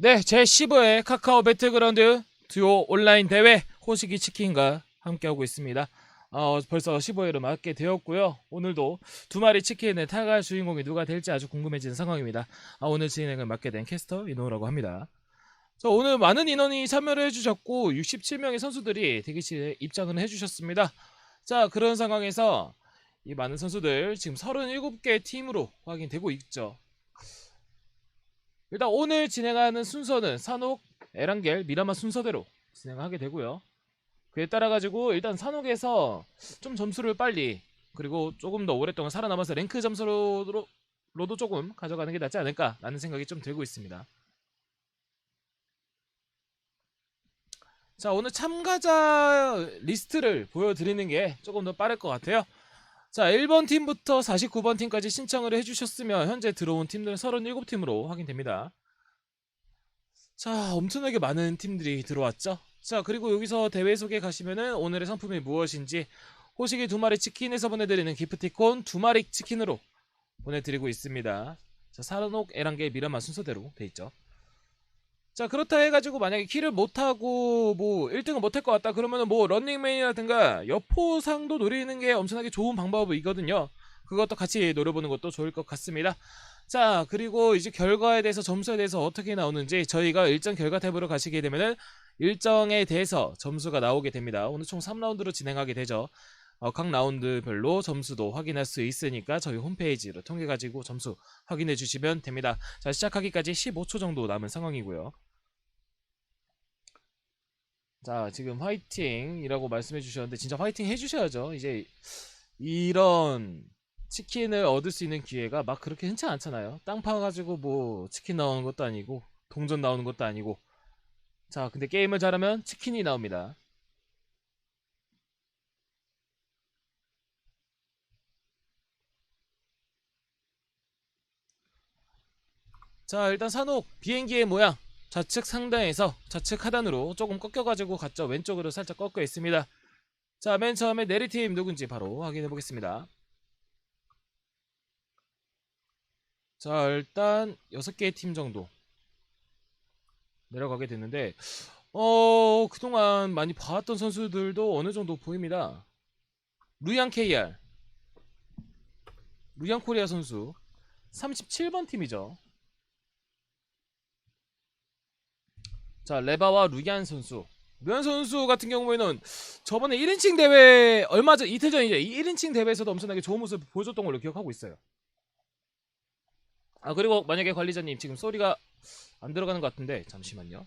네, 제 15회 카카오 배틀그라운드 듀오 온라인 대회 호식이 치킨과 함께하고 있습니다. 어, 벌써 15회를 맞게 되었고요. 오늘도 두 마리 치킨을 타갈 주인공이 누가 될지 아주 궁금해지는 상황입니다. 아, 오늘 진행을 맡게 된 캐스터 이노라고 합니다. 자, 오늘 많은 인원이 참여를 해주셨고 67명의 선수들이 대기실에 입장을 해주셨습니다. 자, 그런 상황에서 이 많은 선수들 지금 37개 팀으로 확인되고 있죠. 일단 오늘 진행하는 순서는 산옥, 에란겔, 미라마 순서대로 진행하게 되고요. 그에 따라 가지고 일단 산옥에서 좀 점수를 빨리 그리고 조금 더 오랫동안 살아남아서 랭크 점수로도 로도 조금 가져가는 게 낫지 않을까라는 생각이 좀 들고 있습니다. 자 오늘 참가자 리스트를 보여드리는 게 조금 더 빠를 것 같아요. 자 1번 팀부터 49번 팀까지 신청을 해주셨으면 현재 들어온 팀들은 37팀으로 확인됩니다. 자 엄청나게 많은 팀들이 들어왔죠. 자 그리고 여기서 대회 속에 가시면은 오늘의 상품이 무엇인지 호식이 두 마리 치킨에서 보내드리는 기프티콘 두 마리 치킨으로 보내드리고 있습니다. 자 사르녹 에란게 미라마 순서대로 돼 있죠. 자 그렇다 해가지고 만약에 키를 못하고 뭐 1등을 못할 것 같다 그러면은 뭐 런닝맨이라든가 여포상도 노리는 게 엄청나게 좋은 방법이거든요. 그것도 같이 노려보는 것도 좋을 것 같습니다. 자 그리고 이제 결과에 대해서 점수에 대해서 어떻게 나오는지 저희가 일정 결과 탭으로 가시게 되면은 일정에 대해서 점수가 나오게 됩니다. 오늘 총 3라운드로 진행하게 되죠. 어, 각 라운드별로 점수도 확인할 수 있으니까 저희 홈페이지를 통해 가지고 점수 확인해 주시면 됩니다. 자 시작하기까지 15초 정도 남은 상황이고요 자, 지금 화이팅이라고 말씀해 주셨는데 진짜 화이팅 해 주셔야죠. 이제 이런 치킨을 얻을 수 있는 기회가 막 그렇게 흔치 않잖아요. 땅 파가지고 뭐 치킨 나오는 것도 아니고 동전 나오는 것도 아니고. 자, 근데 게임을 잘하면 치킨이 나옵니다. 자, 일단 산옥 비행기의 모양 좌측 상단에서 좌측 하단으로 조금 꺾여가지고 갔죠. 왼쪽으로 살짝 꺾여 있습니다. 자, 맨 처음에 내리팀 누군지 바로 확인해 보겠습니다. 자, 일단 6개의 팀 정도 내려가게 됐는데, 어, 그동안 많이 봐왔던 선수들도 어느 정도 보입니다. 루양 KR, 루양 코리아 선수, 37번 팀이죠. 자, 레바와 루기안 선수. 루기안 선수 같은 경우에는 저번에 1인칭 대회 얼마 전 이틀 전이죠. 이 1인칭 대회에서도 엄청나게 좋은 모습 보여줬던 걸로 기억하고 있어요. 아 그리고 만약에 관리자님 지금 소리가 안 들어가는 것 같은데 잠시만요.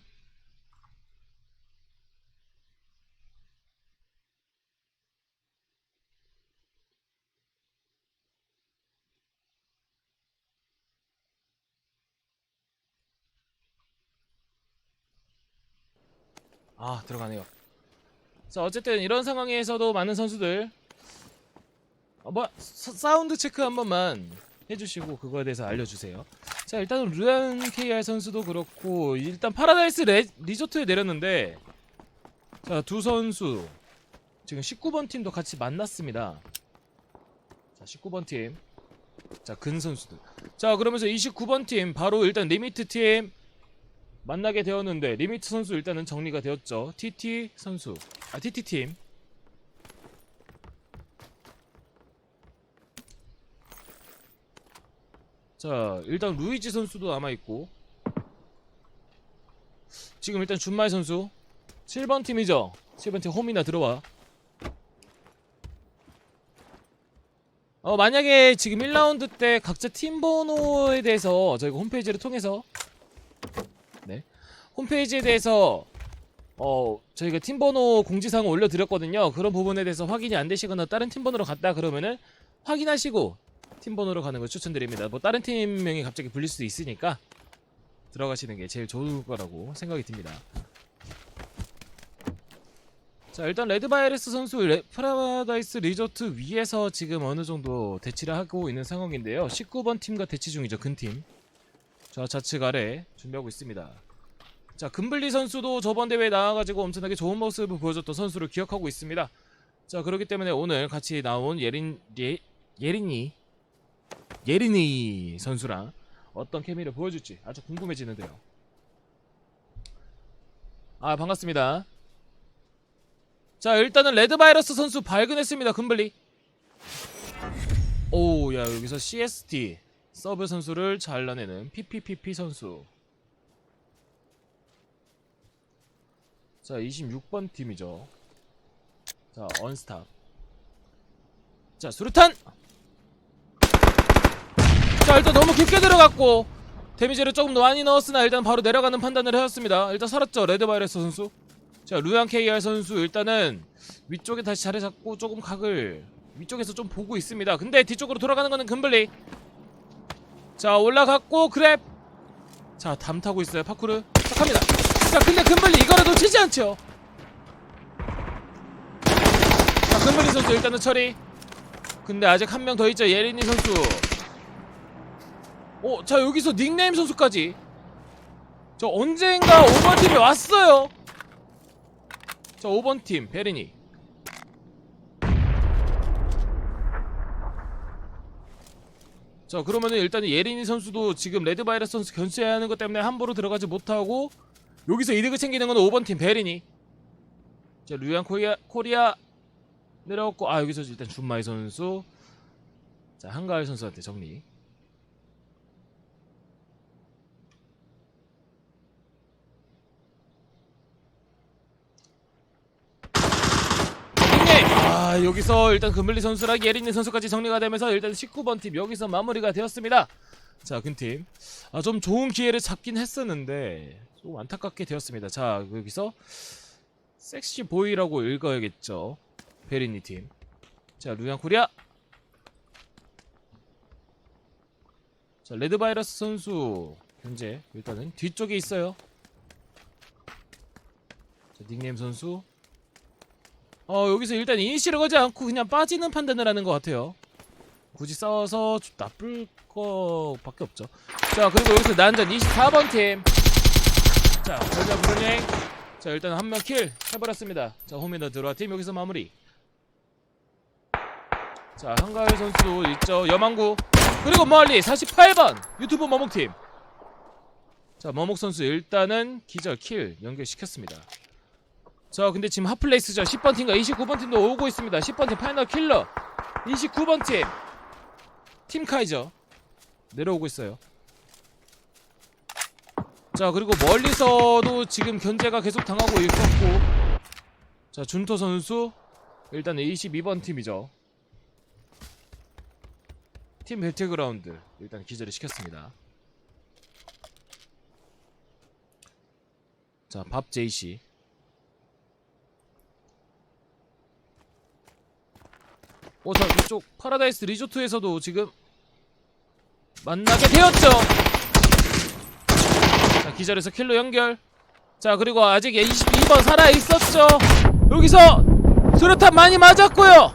아 들어가네요. 자 어쨌든 이런 상황에서도 많은 선수들 어, 뭐 사- 사운드 체크 한 번만 해주시고 그거에 대해서 알려주세요. 자 일단은 루안 KR 선수도 그렇고 일단 파라다이스 레, 리조트에 내렸는데 자 두 선수 지금 19번 팀도 같이 만났습니다. 자 19번 팀. 자 근 선수들. 자 그러면서 29번 팀 바로 일단 리미트 팀 만나게 되었는데 리미트 선수 일단은 정리가 되었죠. TT 선수, 아 TT 팀. 자 일단 루이지 선수도 남아 있고 지금 일단 준마이 선수 7번 팀이죠. 7번 팀 홈이나 들어와. 어 만약에 지금 1라운드 때 각자 팀 번호에 대해서 저희가 홈페이지를 통해서 홈페이지에 대해서 어 저희가 팀 번호 공지사항을 올려드렸거든요. 그런 부분에 대해서 확인이 안 되시거나 다른 팀 번호로 갔다 그러면은 확인하시고 팀 번호로 가는 걸 추천드립니다. 뭐 다른 팀명이 갑자기 불릴 수도 있으니까 들어가시는 게 제일 좋을 거라고 생각이 듭니다. 자 일단 레드바이러스 선수 레, 파라다이스 리조트 위에서 지금 어느 정도 대치를 하고 있는 상황인데요. 19번 팀과 대치 중이죠. 근팀. 자 좌측 아래 준비하고 있습니다. 자 금블리 선수도 저번 대회에 나와가지고 엄청나게 좋은 모습을 보여줬던 선수를 기억하고 있습니다. 자 그렇기 때문에 오늘 같이 나온 예린 예, 예린이 예린이 선수랑 어떤 케미를 보여줄지 아주 궁금해지는데요. 아 반갑습니다. 자 일단은 레드바이러스 선수 발견했습니다. 금블리. 오, 야 여기서 CST 서브 선수를 잘라내는 PPPP 선수. 자 26번 팀이죠. 자 언스탑. 자 수류탄. 자 일단 너무 깊게 들어갔고 데미지를 조금 더 많이 넣었으나 일단 바로 내려가는 판단을 해왔습니다. 일단 살았죠 레드바이러스 선수. 자 루양 KR 선수 일단은 위쪽에 다시 자리 잡고 조금 각을 위쪽에서 좀 보고 있습니다. 근데 뒤쪽으로 돌아가는 거는 금블리. 자 올라갔고 그랩. 자 담 타고 있어요 파쿠르. 자 갑니다. 자 근데 금블리 이거를 놓치지 않죠. 자 금블리 선수 일단은 처리. 근데 아직 한 명 더 있죠 예린이 선수. 어, 자 여기서 닉네임 선수까지. 저 언젠가 5번 팀이 왔어요. 자 5번 팀 베리니. 자 그러면은 일단은 예린이 선수도 지금 레드바이러스 선수 견제해야 하는 것 때문에 함부로 들어가지 못하고 여기서 이득을 챙기는 건 5번 팀 베리니. 자 류양 코리아 코리아 내려왔고 아 여기서 일단 준마이 선수. 자 한가을 선수한테 정리. 아 여기서 일단 금블리 선수랑 예린이 선수까지 정리가 되면서 일단 19번 팀 여기서 마무리가 되었습니다. 자 근팀 아, 좀 좋은 기회를 잡긴 했었는데 좀 안타깝게 되었습니다. 자 여기서 섹시 보이라고 읽어야겠죠. 베리니 팀. 자 루양 코리아. 자 레드 바이러스 선수 현재 일단은 뒤쪽에 있어요. 자 닉네임 선수 어 여기서 일단 이니시를 거지 않고 그냥 빠지는 판단을 하는 것 같아요 굳이 싸워서 좀 나쁠 거밖에 없죠. 자 그리고 여기서 난전 24번 팀자 별자 브루닝 자 일단 한 명 킬 해버렸습니다. 자 홈이너 들어와 팀 여기서 마무리. 자 한가을 선수도 있죠. 여망구. 그리고 멀리 48번 유튜브 머목팀. 자 머목 선수 일단은 기절 킬 연결시켰습니다. 자 근데 지금 핫플레이스죠. 10번 팀과 29번 팀도 오고 있습니다. 10번 팀 파이널 킬러. 29번 팀 팀 카이저 내려오고 있어요. 자 그리고 멀리서도 지금 견제가 계속 당하고 있었고. 자 준토 선수 일단 22번 팀이죠. 팀 배틀그라운드 일단 기절을 시켰습니다. 자밥 제이씨. 어, 자, 이쪽 파라다이스 리조트에서도 지금 만나게 되었죠. 자, 기절에서 킬로 연결. 자, 그리고 아직 22번 살아 있었죠. 여기서 수류탄 많이 맞았고요.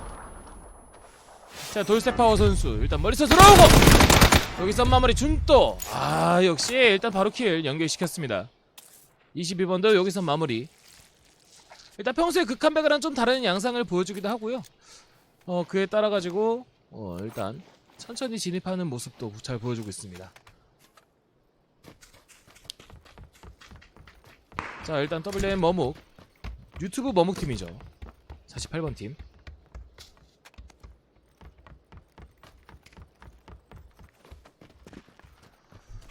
자, 돌세파워 선수 일단 머리서 들어오고 여기서 마무리 준또. 아, 역시 일단 바로 킬 연결시켰습니다. 22번도 여기서 마무리. 일단 평소에 극한 백이랑 좀 다른 양상을 보여주기도 하고요. 어 그에 따라 가지고 어 일단 천천히 진입하는 모습도 잘 보여주고 있습니다. 자 일단 WM 머묵 유튜브 머묵 팀이죠. 48번 팀.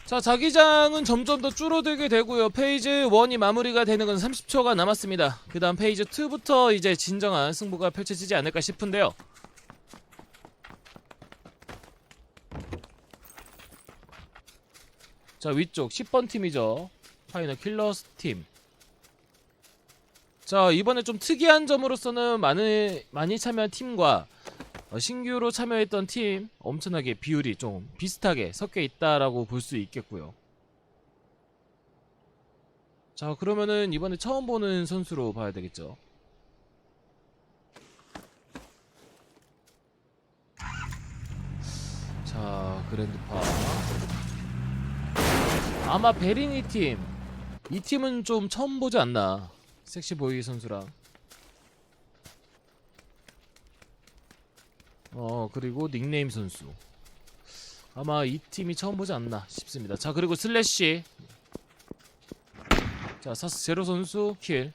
자 자기장은 점점 더 줄어들게 되고요 페이지 1이 마무리가 되는 건 30초가 남았습니다 그 다음 페이지 2부터 이제 진정한 승부가 펼쳐지지 않을까 싶은데요 자 위쪽 10번 팀이죠 파이널 킬러스 팀. 자 이번에 좀 특이한 점으로서는 많은 많이 참여한 팀과 어, 신규로 참여했던 팀 엄청나게 비율이 좀 비슷하게 섞여 있다라고 볼 수 있겠고요. 자 그러면은 이번에 처음 보는 선수로 봐야 되겠죠. 자 그랜드파 아마 베리니 팀. 이 팀은 좀 처음 보지 않나. 섹시보이 선수랑. 어, 그리고 닉네임 선수. 아마 이 팀이 처음 보지 않나 싶습니다. 자, 그리고 슬래시. 자 사스 제로 선수 킬.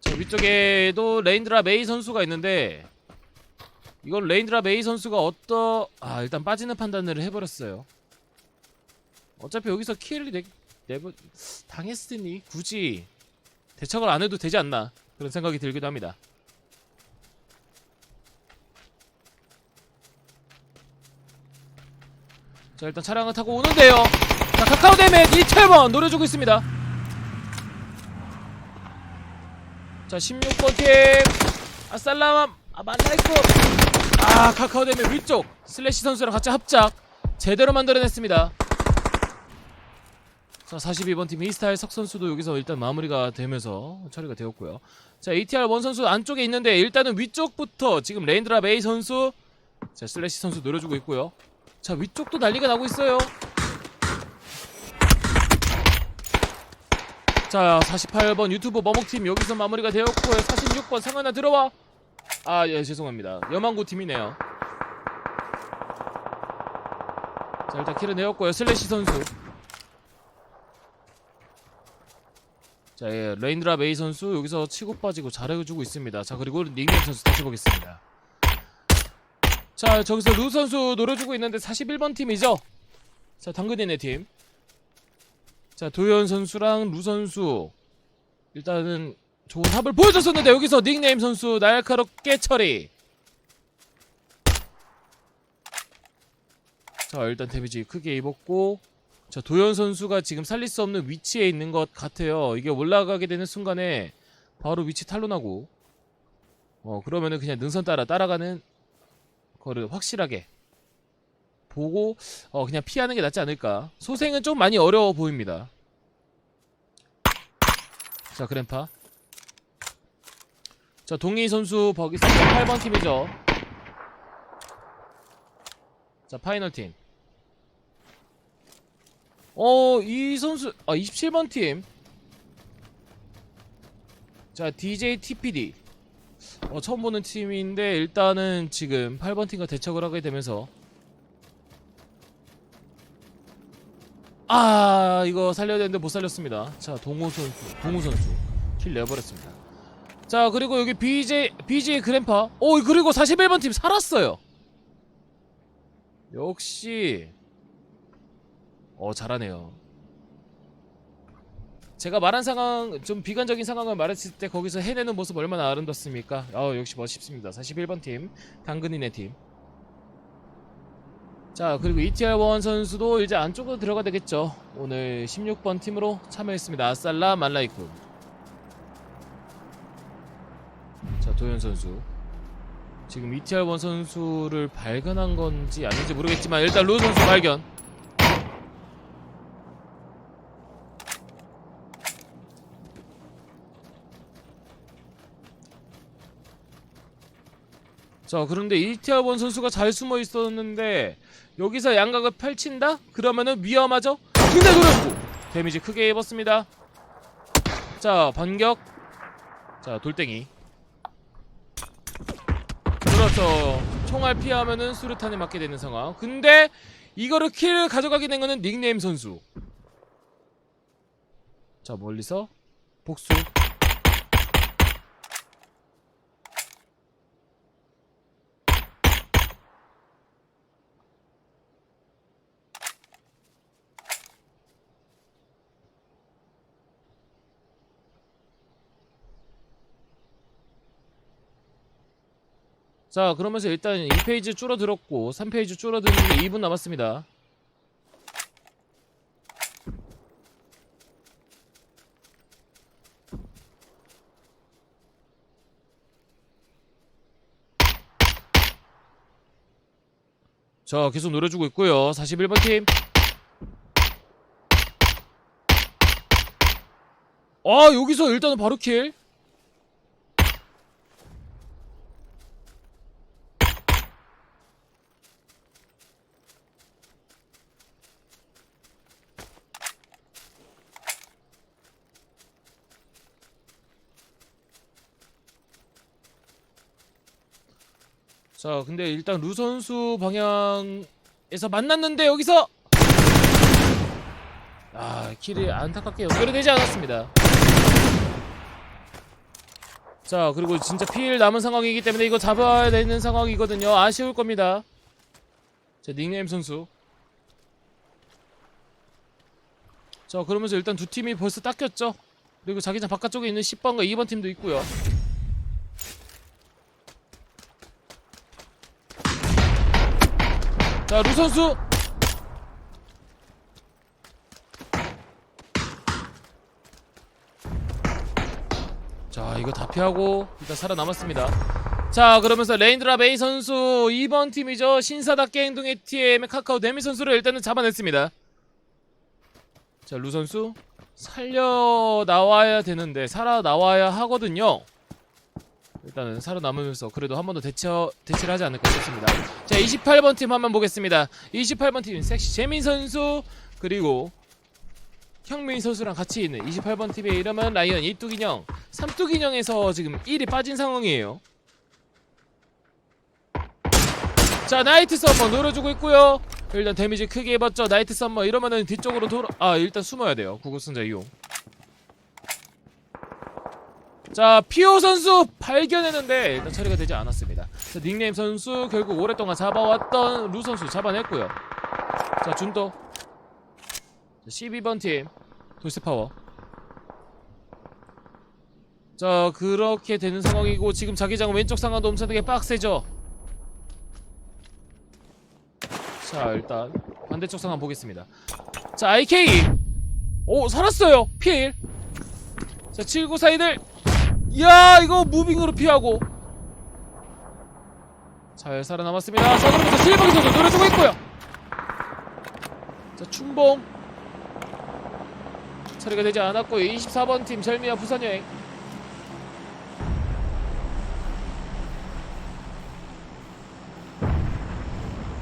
자 위쪽에도 레인드라 메이 선수가 있는데 이건 레인드라 메이 선수가 어떠 아 일단 빠지는 판단을 해버렸어요. 어차피 여기서 킬을 내, 내버 당했으니 굳이 대처를 안 해도 되지 않나 그런 생각이 들기도 합니다. 자 일단 차량을 타고 오는데요. 자 카카오댐의 이태원 노려주고 있습니다. 자 16번 팀 아살람 아말라이쿠 아 카카오댐의 위쪽 슬래시 선수랑 같이 합작 제대로 만들어냈습니다. 자 42번 팀 이스타일 석 선수도 여기서 일단 마무리가 되면서 처리가 되었고요. 자 ATR 원 선수 안쪽에 있는데 일단은 위쪽부터 지금 레인드라 메이 선수 자 슬래시 선수 노려주고 있고요. 자 위쪽도 난리가 나고 있어요. 자 48번 유튜브 머목팀 여기서 마무리가 되었고요. 46번 상하나 들어와. 아 예 죄송합니다. 여망고 팀이네요. 자 일단 킬을 내었고요. 슬래시 선수. 자, 예, 레인드라 메이 선수 여기서 치고 빠지고 잘해주고 있습니다. 자, 그리고 닉네임 선수 다시 보겠습니다. 자, 저기서 루 선수 노려주고 있는데 41번 팀이죠? 자, 당근이네 팀. 자, 도현 선수랑 루 선수. 일단은 좋은 합을 보여줬었는데 여기서 닉네임 선수 날카롭게 처리. 자, 일단 데미지 크게 입었고 자 도현 선수가 지금 살릴 수 없는 위치에 있는 것 같아요. 이게 올라가게 되는 순간에 바로 위치 탄로나고 어 그러면은 그냥 능선 따라 따라가는 거를 확실하게 보고 어 그냥 피하는 게 낫지 않을까. 소생은 좀 많이 어려워 보입니다. 자 그램파 자 동희 선수 버기스 8번 팀이죠. 자 파이널 팀. 어, 이 선수, 아, 27번 팀. 자, DJ TPD. 어, 처음 보는 팀인데, 일단은 지금 8번 팀과 대척을 하게 되면서. 아, 이거 살려야 되는데 못 살렸습니다. 자, 동호 선수, 동호 선수. 킬 내버렸습니다. 자, 그리고 여기 BJ, BJ 그램파. 어, 그리고 41번 팀 살았어요. 역시. 어 잘하네요. 제가 말한 상황 좀 비관적인 상황을 말했을 때 거기서 해내는 모습 얼마나 아름답습니까? 어 역시 멋있습니다. 41번 팀 당근이네 팀. 자 그리고 ETR1 선수도 이제 안쪽으로 들어가 되겠죠. 오늘 16번 팀으로 참여했습니다. 아살라 말라이쿠. 자 도현 선수. 지금 ETR1 선수를 발견한 건지 아닌지 모르겠지만 일단 루 선수 발견. 자 그런데 이티아원 선수가 잘 숨어 있었는데 여기서 양각을 펼친다? 그러면은 위험하죠? 근데 노렸고 데미지 크게 입었습니다. 자 반격. 자 돌덩이. 그렇죠. 총알 피하면은 수류탄에 맞게 되는 상황. 근데 이거를 킬을 가져가게 된 거는 닉네임 선수. 자 멀리서 복수 자 그러면서 일단 2페이지 줄어들었고 3페이지 줄어드는 게 2분 남았습니다. 자 계속 노려주고 있고요. 41번 팀. 아, 여기서 일단은 바로 킬. 자, 근데 일단 루 선수 방향에서 만났는데 여기서 아, 킬이 안타깝게 연결이 되지 않았습니다. 자 그리고 진짜 필 남은 상황이기 때문에 이거 잡아야 되는 상황이거든요. 아쉬울 겁니다. 자 닉네임 선수. 자 그러면서 일단 두 팀이 벌써 닦였죠. 그리고 자기장 바깥쪽에 있는 10번과 2번 팀도 있고요. 자, 루 선수. 자, 이거 다 피하고 일단 살아남았습니다. 자, 그러면서 레인드라 베이 선수 2번 팀이죠. 신사답게 행동의 TM의 카카오 데미 선수를 일단은 잡아냈습니다. 자, 루 선수 살려 나와야 되는데 살아 나와야 하거든요. 일단은 살아남으면서 그래도 한 번 더 대처 대치를 하지 않을까 싶습니다. 자, 28번 팀 한번 보겠습니다. 28번 팀 섹시 재민 선수 그리고 형민 선수랑 같이 있는 28번 팀의 이름은 라이언 이뚜기형 삼뚜기형에서 지금 1이 빠진 상황이에요. 자 나이트 썸머 노려주고 있고요. 일단 데미지 크게 입었죠. 나이트 썸머 이러면은 뒤쪽으로 돌아 아 일단 숨어야 돼요. 구급승자 이용. 자 피오 선수 발견했는데 일단 처리가 되지 않았습니다. 자, 닉네임 선수 결국 오랫동안 잡아왔던 루 선수 잡아냈고요. 자 준도. 자, 12번 팀 돌스파워. 자 그렇게 되는 상황이고 지금 자기장 왼쪽 상황도 엄청나게 빡세죠. 자 일단 반대쪽 상황 보겠습니다. 자 IK 오 살았어요. 필 자, 79사이들 이 야 이거 무빙으로 피하고. 잘 살아남았습니다. 자 그러면서 실버기 선수 노려주고 있고요. 자 춘봉. 처리가 되지 않았고 24번 팀 절미와 부산여행.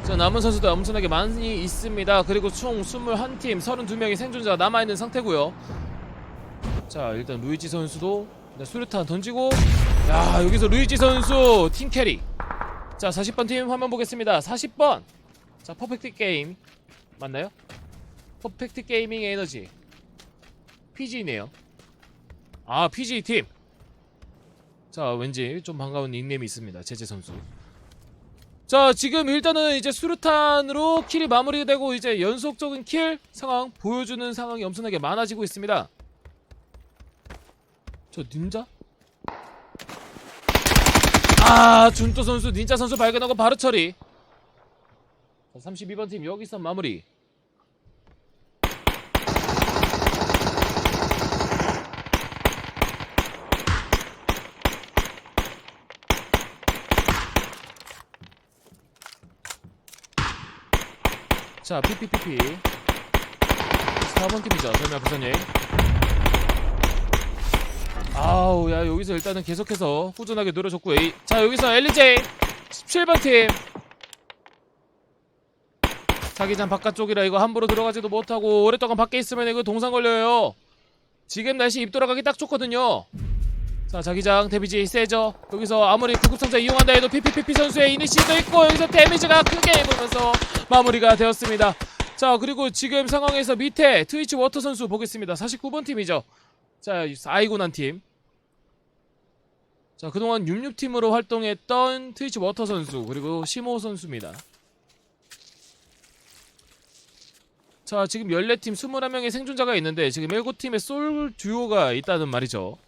자 남은 선수도 엄청나게 많이 있습니다. 그리고 총 21팀 32명의 생존자가 남아있는 상태고요. 자 일단 루이지 선수도 일단 수류탄 던지고 야 여기서 루이지 선수 팀 캐리 자 40번 팀 화면 보겠습니다 40번 자 퍼펙트 게임 맞나요? 퍼펙트 게이밍 에너지 PG네요. 아 PG 팀. 자 왠지 좀 반가운 닉네임이 있습니다. 제재 선수. 자 지금 일단은 이제 수류탄으로 킬이 마무리되고 이제 연속적인 킬 상황 보여주는 상황이 엄청나게 많아지고 있습니다. 저 닌자? 아 준또 선수 닌자 선수 발견하고 바로 처리. 자, 32번 팀 여기서 마무리. 자, PPPP. 4번 팀이죠. 설마 부산여행. 아우, 야, 여기서 일단은 계속해서 꾸준하게 노려줬고. 자, 여기서 LJ. 17번 팀. 자기장 바깥쪽이라 이거 함부로 들어가지도 못하고, 오랫동안 밖에 있으면 이거 동상 걸려요. 지금 날씨 입 돌아가기 딱 좋거든요. 자, 자기장 데미지 세죠. 여기서 아무리 구급상자 이용한다 해도 PPPP 선수의 이니시도 있고, 여기서 데미지가 크게 입으면서 마무리가 되었습니다. 자 그리고 지금 상황에서 밑에 트위치 워터 선수 보겠습니다. 49번 팀이죠. 자 아이고 난 팀. 자 그동안 66팀으로 활동했던 트위치 워터 선수 그리고 시모 선수입니다. 자 지금 14팀 21명의 생존자가 있는데 지금 7팀의 솔 듀오가 있다는 말이죠.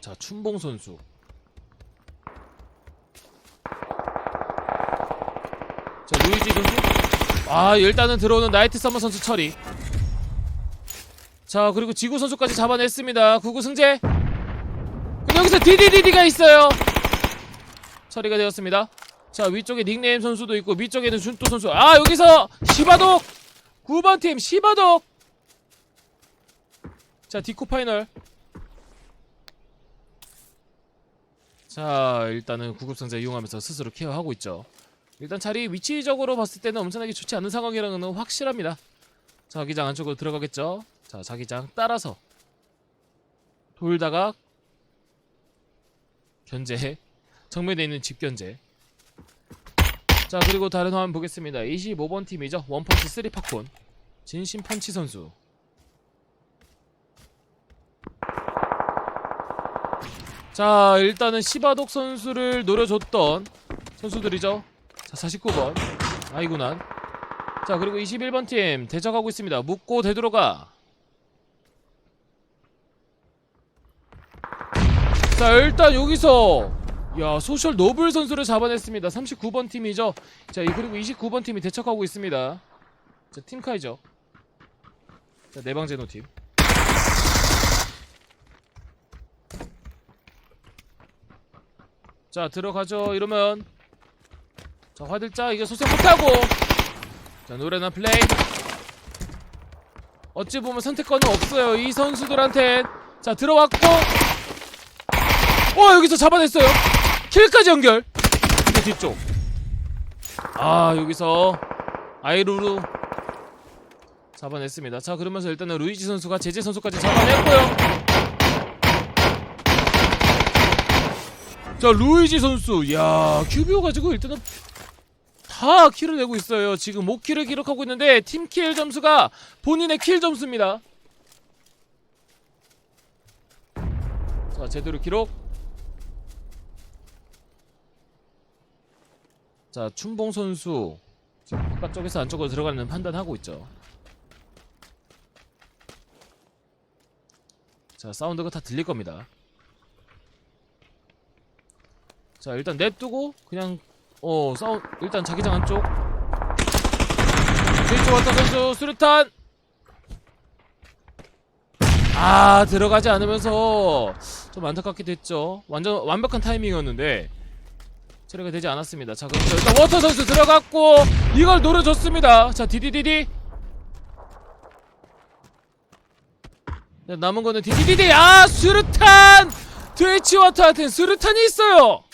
자 춘봉 선수 자 루이지 선수 아 일단은 들어오는 나이트 서머 선수 처리 자 그리고 지구 선수까지 잡아냈습니다. 구구 승재 여기서 디디디디가 있어요. 처리가 되었습니다. 자 위쪽에 닉네임 선수도 있고 밑쪽에는 준또 선수. 아 여기서 시바독! 9번 팀 시바독! 자 디코 파이널. 자 일단은 구급상자 이용하면서 스스로 케어하고 있죠. 일단 자리 위치적으로 봤을 때는 엄청나게 좋지 않은 상황이라는 건 확실합니다. 자기장 안쪽으로 들어가겠죠. 자 자기장 따라서 돌다가 견제 정면에 있는 집 견제. 자 그리고 다른 화면 보겠습니다. 25번 팀이죠. 원펀치 3 팝콘. 진심 펀치 선수. 자 일단은 시바독 선수를 노려줬던 선수들이죠. 자 49번. 아이구난. 자 그리고 21번 팀 대적하고 있습니다. 묻고 되돌아가 자 일단 여기서 야 소셜 노블 선수를 잡아냈습니다. 39번 팀이죠. 자 이- 그리고 29번 팀이 대척하고 있습니다. 자 팀카이죠. 자 내방제노 팀. 자 들어가죠. 이러면. 자 화들짝 이게 소생 못하고. 자 노래나 플레이. 어찌 보면 선택권은 없어요. 이 선수들한테. 자 들어왔고 어 여기서 잡아냈어요. 킬까지 연결. 근데 뒤쪽. 아 여기서 아이루루 잡아냈습니다. 자 그러면서 일단은 루이지 선수가 제재 선수까지 잡아냈고요. 자 루이지 선수. 야 큐비오 가지고 일단은 다 킬을 내고 있어요. 지금 5킬을 기록하고 있는데 팀킬 점수가 본인의 킬 점수입니다. 자 제대로 기록 자 춘봉 선수 지금 바깥쪽에서 안쪽으로 들어가는 판단하고 있죠. 자 사운드가 다 들릴 겁니다. 자 일단 냅두고 그냥 어 싸우 일단 자기장 안쪽. 뒤쪽 왔다 선수. 수류탄! 아 들어가지 않으면서 좀 안타깝게 됐죠. 완전 완벽한 타이밍이었는데 처리가 되지 않았습니다. 자 그럼 일단 워터 선수 들어갔고 이걸 노려줬습니다. 자 디디디디. 자, 남은 거는 디디디디. 아 수류탄! 트위치 워터한테는 수류탄이 있어요.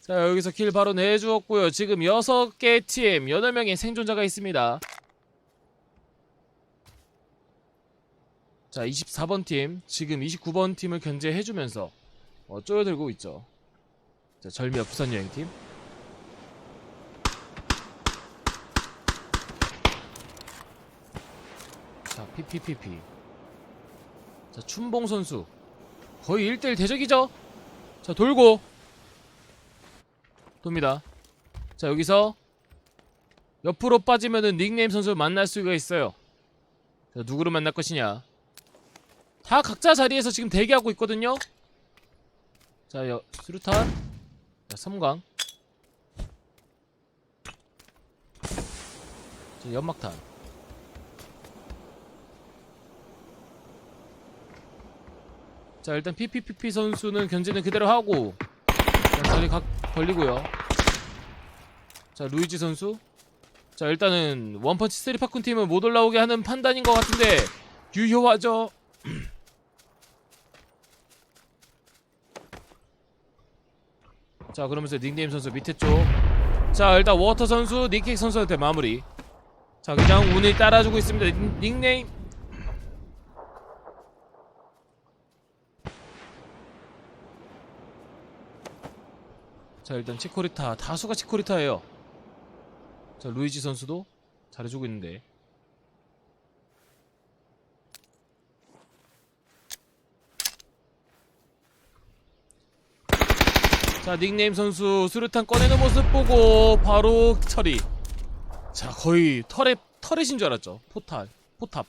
자 여기서 킬 바로 내주었고요. 지금 6개 팀 8명의 생존자가 있습니다. 자 24번 팀 지금 29번 팀을 견제해주면서 어, 쪼여들고 있죠 자 절미와 부산 여행팀 자 PPPP 자 춘봉 선수 거의 1대1 대적이죠 자 돌고 돕니다. 자 여기서 옆으로 빠지면은 닉네임 선수를 만날 수가 있어요. 자 누구를 만날 것이냐? 다 각자 자리에서 지금 대기하고 있거든요. 자 여, 수류탄, 자 섬광, 자 연막탄. 자 일단 PPPP 선수는 견제는 그대로 하고 자, 자리 각 벌리고요. 자 루이지 선수. 자 일단은 원펀치 스리 파쿤 팀을 못 올라오게 하는 판단인 것 같은데 유효하죠. 자 그러면서 닉네임 선수 밑에 쪽. 자 일단 워터 선수 니킥 선수한테 마무리. 자 그냥 운을 따라주고 있습니다. 닉- 닉네임. 자 일단 치코리타 다수가 치코리타예요 자 루이지 선수도 잘해주고 있는데 자 닉네임 선수 수류탄 꺼내는 모습 보고 바로 처리 자 거의 털에 털렛인 줄 알았죠 포탈 포탑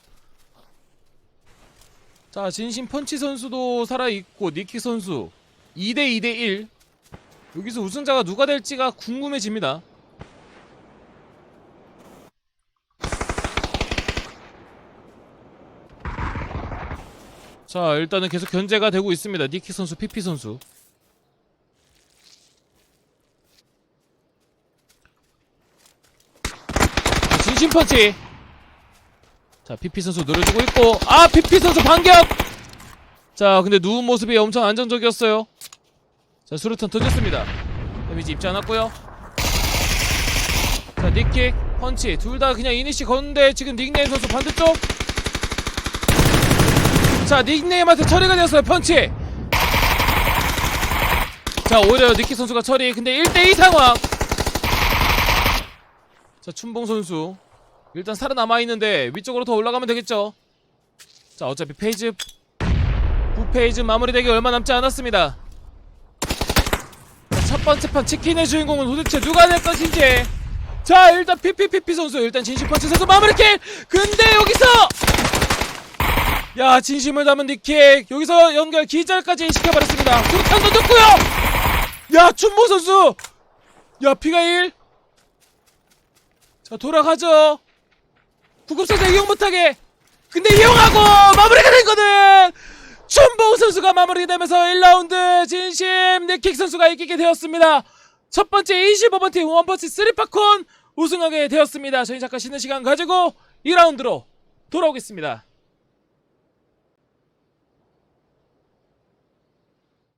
자 진심 펀치 선수도 살아있고 니키 선수 2대 2대 1 여기서 우승자가 누가 될지가 궁금해집니다. 자, 일단은 계속 견제가 되고 있습니다. 니키 선수, 피피 선수. 자, 진 심 펀치. 자, 피피 선수 노려주고 있고, 아, 피피 선수 반격! 자, 근데 누운 모습이 엄청 안정적이었어요. 자 수류탄 던졌습니다. 데미지 입지 않았고요. 자 닉킥 펀치 둘 다 그냥 이니시 걷는데 지금 닉네임 선수 반대쪽. 자 닉네임한테 처리가 되었어요 펀치. 자 오히려 니키 선수가 처리. 근데 1대2 상황. 자 춘봉 선수 일단 살아남아 있는데 위쪽으로 더 올라가면 되겠죠. 자 어차피 페이지 9페이지 마무리되기 얼마 남지 않았습니다. 자, 첫 번째 판 치킨의 주인공은 도대체 누가 될 것인지. 자 일단 피피피피 선수 일단 진심펀치 선수 마무리킥. 근데 여기서 야 진심을 담은 니킥 여기서 연결 기절까지 시켜버렸습니다. 수탄도 넣고요. 야 춘보 선수 야 피가 1. 자 돌아가죠. 구급사자 이용 못하게. 근데 이용하고 마무리가 됐거든. 춘봉 선수가 마무리되면서 1라운드 진심 니킥 선수가 이기게 되었습니다. 첫 번째 25번 팀 원펀치 3파콘 우승하게 되었습니다. 저희 잠깐 쉬는 시간 가지고 2라운드로 돌아오겠습니다.